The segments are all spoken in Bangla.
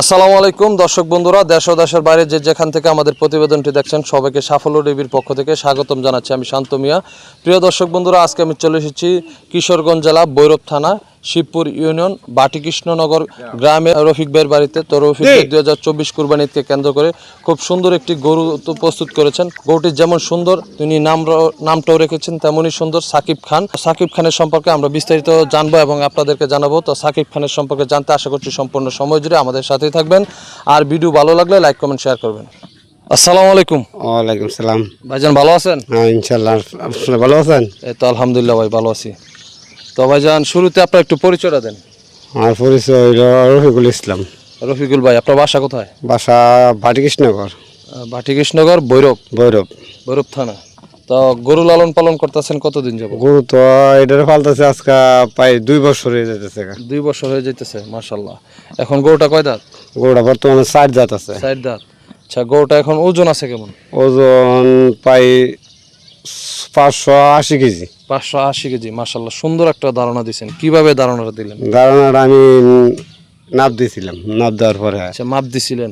আসসালামু আলাইকুম, দর্শক বন্ধুরা, দেশ ও দেশের বাইরে যে যেখান থেকে আমাদের প্রতিবেদনটি দেখছেন, সবাইকে সাফল্য টিভির পক্ষ থেকে স্বাগতম জানাচ্ছি আমি শান্ত মিয়া। প্রিয় দর্শক বন্ধুরা, আজকে আমি চলে এসেছি কিশোরগঞ্জ জেলা বৈরব থানা শিবপুর ইউনিয়ন বাটিকৃষ্ণনগর গ্রামে রফিক ভাইয়ের বাড়িতে তো রফিক ভাই দুই হাজার চব্বিশ কুরবানিকে কেন্দ্র করে খুব সুন্দর একটি গরু প্রস্তুত করেছেন। গরুটি যেমন সুন্দর তিনি নাম নামটাও রেখেছেন তেমনই সুন্দর। সাকিব খান সাকিব খানের সম্পর্কে আমরা বিস্তারিত জানব এবং আপনাদেরকে জানাব। তো সাকিব খানের সম্পর্কে জানতে আশা করছি সম্পূর্ণ সময় জুড়ে আমাদের সাথেই থাকবেন। আর ভিডিও ভালো লাগলে লাইক কমেন্ট শেয়ার করবেন। আসসালামু আলাইকুম। ওয়ালাইকুম সালাম। ভাইজান ভালো আছেন? হ্যাঁ ইনশাল্লাহ আপনারা ভালো আছেন? এই তো আলহামদুলিল্লাহ ভাই ভালো আছি। তো ভাইজান শুরুতে আপনার একটু পরিচয়টা দেন। আমার পরিচয় হইল রফিকুল ইসলাম। রফিকুল ভাই আপনার বাসা কোথায়? বাসা ভাটিকৃষ্ণনগর ভাটিকৃষ্ণগর ভৈরব। ভৈরব। ভৈরব থানা। তো গরু লালন পালন করতেছেন কতদিন যাব গরু তো এটার ফালতেছে আজকে প্রায় দুই বছর হয়ে যেতেছে দুই বছর হয়ে যাইতেছে মাশাল্লাহ এখন গরুটা কয় দাঁত? গরুটা বর্তমানে ষাট জাত আছে। চার দাঁত। আচ্ছা গরুটা এখন ওজন আছে কেমন? ওজন প্রায় পাঁচশো আশি কেজি। পাঁচশো আশি কেজি মাশাল্লাহ সুন্দর একটা ধারণা কীভাবে ধারণাটা দিলেন? ধারণাটা আমি নাপ দিয়েছিলাম নাপ দেওয়ার পরে। আচ্ছা মাপ দিছিলেন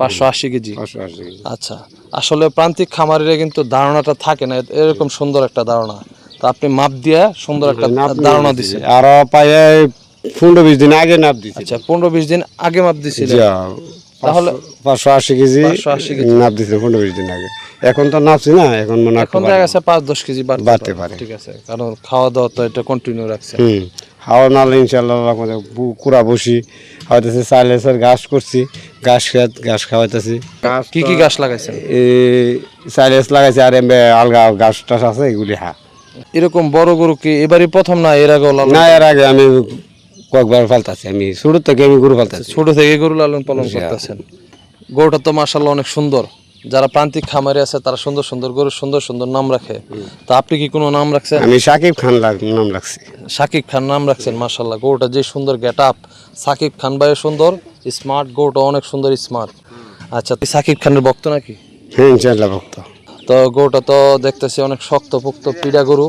পাঁচশো আশি কেজি? পাঁচশো আশি আচ্ছা আসলে প্রান্তিক খামারিরা কিন্তু ধারণাটা থাকে না এরকম সুন্দর একটা ধারণা। তা আপনি মাপ দিয়ে সুন্দর একটা ধারণা দিছেন। আরও পনেরো বিশ দিন আগে নাপ দিয়েছি। আচ্ছা পনেরো বিশ দিন আগে মাপ দিছিলেন। তাহলে পাঁচশো আশি কেজি 580 কেজি। নাপ দিছিল পনেরো বিশ দিন আগে। এখন তো নাচি না এখন মনে হয় এখন দেখা গেছে পাঁচ দশ কেজি বাড়তে পারে। ঠিক আছে কারণ খাওয়া দাওয়া তো এটা কন্টিনিউ রাখছে। হুম হাওয়া নালে ইনশাল্লাহ কুড়া বসি হয়তেছে সাইলেন্সার ঘাস করছি ঘাস খেত ঘাস খাওয়াইতেছি। ঘাস কি কি গাছ লাগাইছেন? এই সাইলেন্স লাগাইছে আর এমবে আলগা ঘাস টাস আছে এগুলি হা। এরকম বড় গরু কি এবারই প্রথম না এর আগে না এর আগে আমি কয়েকবার ফালতাছি আমি শুরু থেকে আমি গরু ফালতাছি ছোট থেকে গরু লালন পালন করতেছেন। গরুটা তো মাশাল্লাহ অনেক সুন্দর। যারা প্রান্তিক খামারে আছে তারা সুন্দর সুন্দর গরু সুন্দর সুন্দর নাম রাখে। তা আপনি কি কোনো নাম রাখছেন? আমি সাকিব খান নাম রাখছি। সাকিব খান নাম রাখছেন মাশাল্লাহ গরুটা যে সুন্দর গেট আপ সাকিব খান ভাই সুন্দর স্মার্ট গরুটা অনেক সুন্দর স্মার্ট আচ্ছা তুই সাকিব খানের ভক্ত নাকি? হ্যাঁ ইনশাল্লাহ ভক্ত। তো গরুটা তো দেখতেছি অনেক শক্ত পোক্ত পিড়া গরু।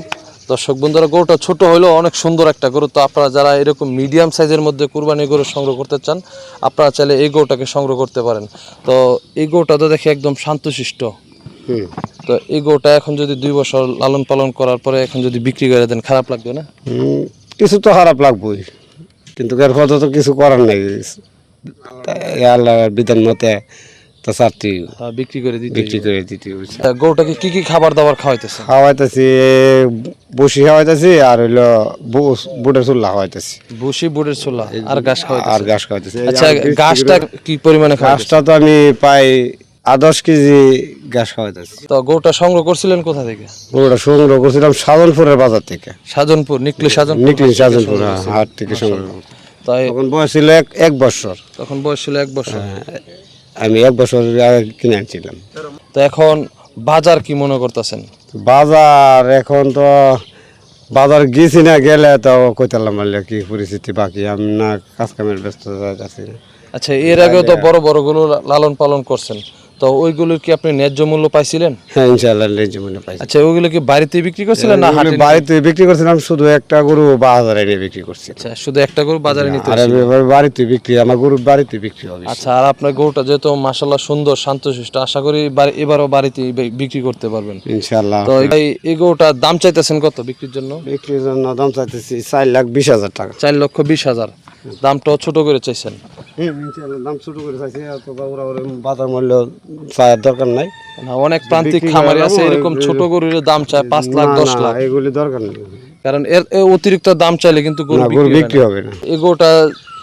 দর্শক বন্ধুরা গরুটা ছোট হলেও অনেক সুন্দর একটা গরু। তো আপনারা যারা এরকম মিডিয়াম সাইজের মধ্যে কুরবানি গরু সংগ্রহ করতে চান আপনারা চাইলে এই গরুটাকে সংগ্রহ করতে পারেন। তো এই গরুটা তো দেখি একদম শান্তশিষ্ট। তো এই গরুটা এখন যদি দুই বছর লালন পালন করার পরে এখন যদি বিক্রি করে দেন খারাপ লাগবে না? কিছু তো খারাপ লাগবেই। কিন্তু এর তো কিছু করার নাই। বিধান মতে তো চারটি হ্যাঁ, বিক্রি করে দিতে বিক্রি করে দিতে গরুটাকে কি কি খাবার দাবার খাওয়াইতেছে? খাওয়াইতেছি বসি খাওয়াইতেছি আর হইল বুটের চুল্লা খাওয়াইতেছি। ভুসি বুড়ের ছোলা আর ঘাস খাওয়াইতেছে। আর ঘাস খাওয়াইতেছি। আচ্ছা ঘাসটা কি পরিমাণে ঘাসটা তো আমি প্রায় আট দশ কেজি ঘাস খাওয়াইতেছি। তো গরুটা সংগ্রহ করছিলেন কোথা থেকে? ওটা সংগ্রহ করছিলাম সাজনপুরের বাজার থেকে। সাজনপুর নিকলি সাজনপুর নিকলি সাজনপুর হ্যাঁ, হাট থেকে সংগ্রহ তাই তখন বয়স ছিল এক এক বছর। তখন বয়স ছিল এক বছর। আমি এক বছর আগে কিনে আনছিলাম। তো এখন বাজার কি মনে করতেছেন? বাজার এখন তো বাজার গেছি না গেলে তো কইতালাম বললে কি পরিস্থিতি বাকি আমি না কাজ কামের ব্যস্ত আছি। আচ্ছা এর আগেও তো বড় বড়গুলো লালন পালন করছেন। তো ওইগুলোর কি আপনি ন্যায্য মূল্য পাইছিলেন? হ্যাঁ ইনশাআল্লাহ লেজে মনে পাইছি। আচ্ছা ওইগুলো কি বাড়িতে বিক্রি করছিলেন না হাটে বাড়িতে বিক্রি করছিলাম শুধু একটা গরু বাজারে এনে বিক্রি করছি। আচ্ছা শুধু একটা গরু বাজারে নিতে আর বাড়িতে বিক্রি আমার গরু বাড়িতে বিক্রি হবে। আচ্ছা আর আপনার গরুটা যেহেতু মাসাল্লাহ সুন্দর শান্তশিষ্ট আশা করি এবারও বাড়িতে বিক্রি করতে পারবেন। ইনশাআল্লাহ। তো এই- গরুটার দাম চাইতেছেন কত বিক্রির জন্য? বিক্রির জন্য দাম চাইতেছি চার লাখ বিশ হাজার টাকা। চার লক্ষ বিশ হাজার। দামটাও ছোট করে চাইছেন। দাম ছোট করে চাইছি এত ওরা ওরা বাজার মূল্য চায়ের দরকার নাই। না অনেক প্রান্তিক খামারি আছে এরকম ছোট গরুর দাম চায় পাঁচ লাখ দশ লাখ। এগুলি দরকার নেই। কারণ এর অতিরিক্ত দাম চাইলে কিন্তু গরু বিক্রি। হবে না। এই গরুটা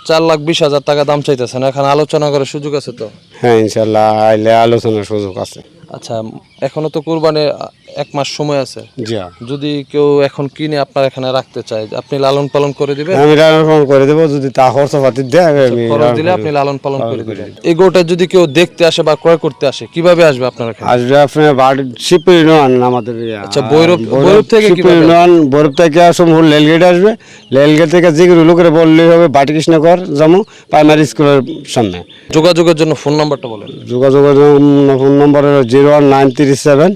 চার লাখ বিশ হাজার টাকা দাম চাইতেছেন এখন আলোচনা করার সুযোগ আছে তো? হ্যাঁ ইনশাল্লাহ আইলে আলোচনার সুযোগ আছে। আচ্ছা এখনও তো কোরবানির এক মাস সময় আছে। জি। যদি কেউ এখন কিনে আপনার এখানে রাখতে চায় আপনি লালন পালন করে দিবেন? আমি রান্না করে দেবো যদি তা খরচ পাতি দেয় আমি খরচ দিলে আপনি লালন পালন করে দিবেন। এই গরুটা যদি কেউ দেখতে আসে বা ক্রয় করতে আসে কীভাবে আসবে আপনার এখানে? আসবে আপনি বাড়ি শিবপুর ইউনিয়ন আমাদের আচ্ছা, ভৈরব- ভৈরব থেকে কীভাবে ইউনিয়ন ভৈরব থেকে সমূহ রেলগেট আসবে। রেলগেট থেকে যেগুলো লোকের বললেই হবে বাটিকৃষ্ণকর যাব প্রাইমারি স্কুলের সামনে। যোগাযোগের জন্য ফোন নাম্বারটা বলেন। যোগাযোগের জন্য ফোন নম্বর হলো zero one nine three seven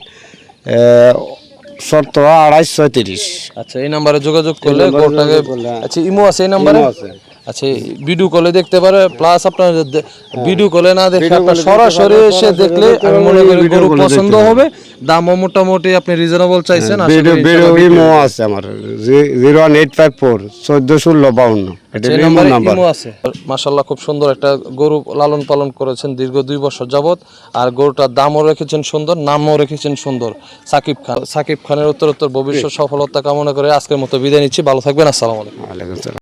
সতেরো আড়াইশ ছয়ত্রিশ। আচ্ছা এই নাম্বারে যোগাযোগ করলে করলে- আচ্ছা ইমো আছে এই নাম্বারে আছে। আচ্ছা ভিডিও কলে দেখতে পারে প্লাস আপনার ভিডিও কলে না দেখে আপনার সরাসরি এসে দেখলে আমি মনে করি গরু পছন্দ হবে দামও মোটামুটি আপনি রিজনেবল চাইছেন ইমো আছে আমার zero one eight five four চোদ্দ ষোলো বাউন্ন মাশাল্লাহ খুব সুন্দর একটা গরু লালন পালন করেছেন দীর্ঘ দুই বছর যাবত আর গরুটার দামও রেখেছেন সুন্দর নামও রেখেছেন সুন্দর। সাকিব খান সাকিব খানের উত্তর উত্তর ভবিষ্যৎ সফলতা কামনা করে আজকের মতো বিদায় নিচ্ছি ভালো থাকবেন আসসালামু আলাইকুম।